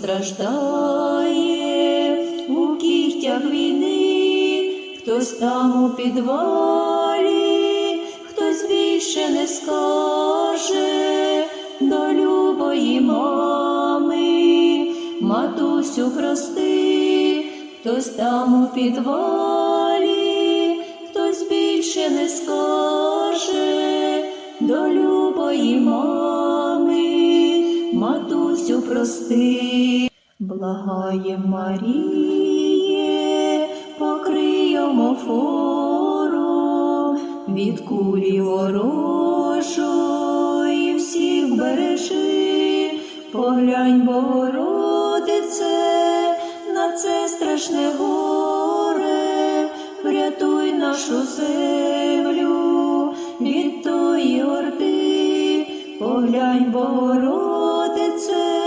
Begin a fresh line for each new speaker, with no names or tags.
Страждає у кігтях війни, хтось там у підвалі, хтось більше не скаже до любої мами, матусю прости, хтось там у підвалі, хтось більше не скаже до любої мами, матусю прости, благає Маріє, покриємо фору від кулі ворожої. Всіх бережи, поглянь, Богородице, на це страшне горе, врятуй нашу землю поглянь, Богородице,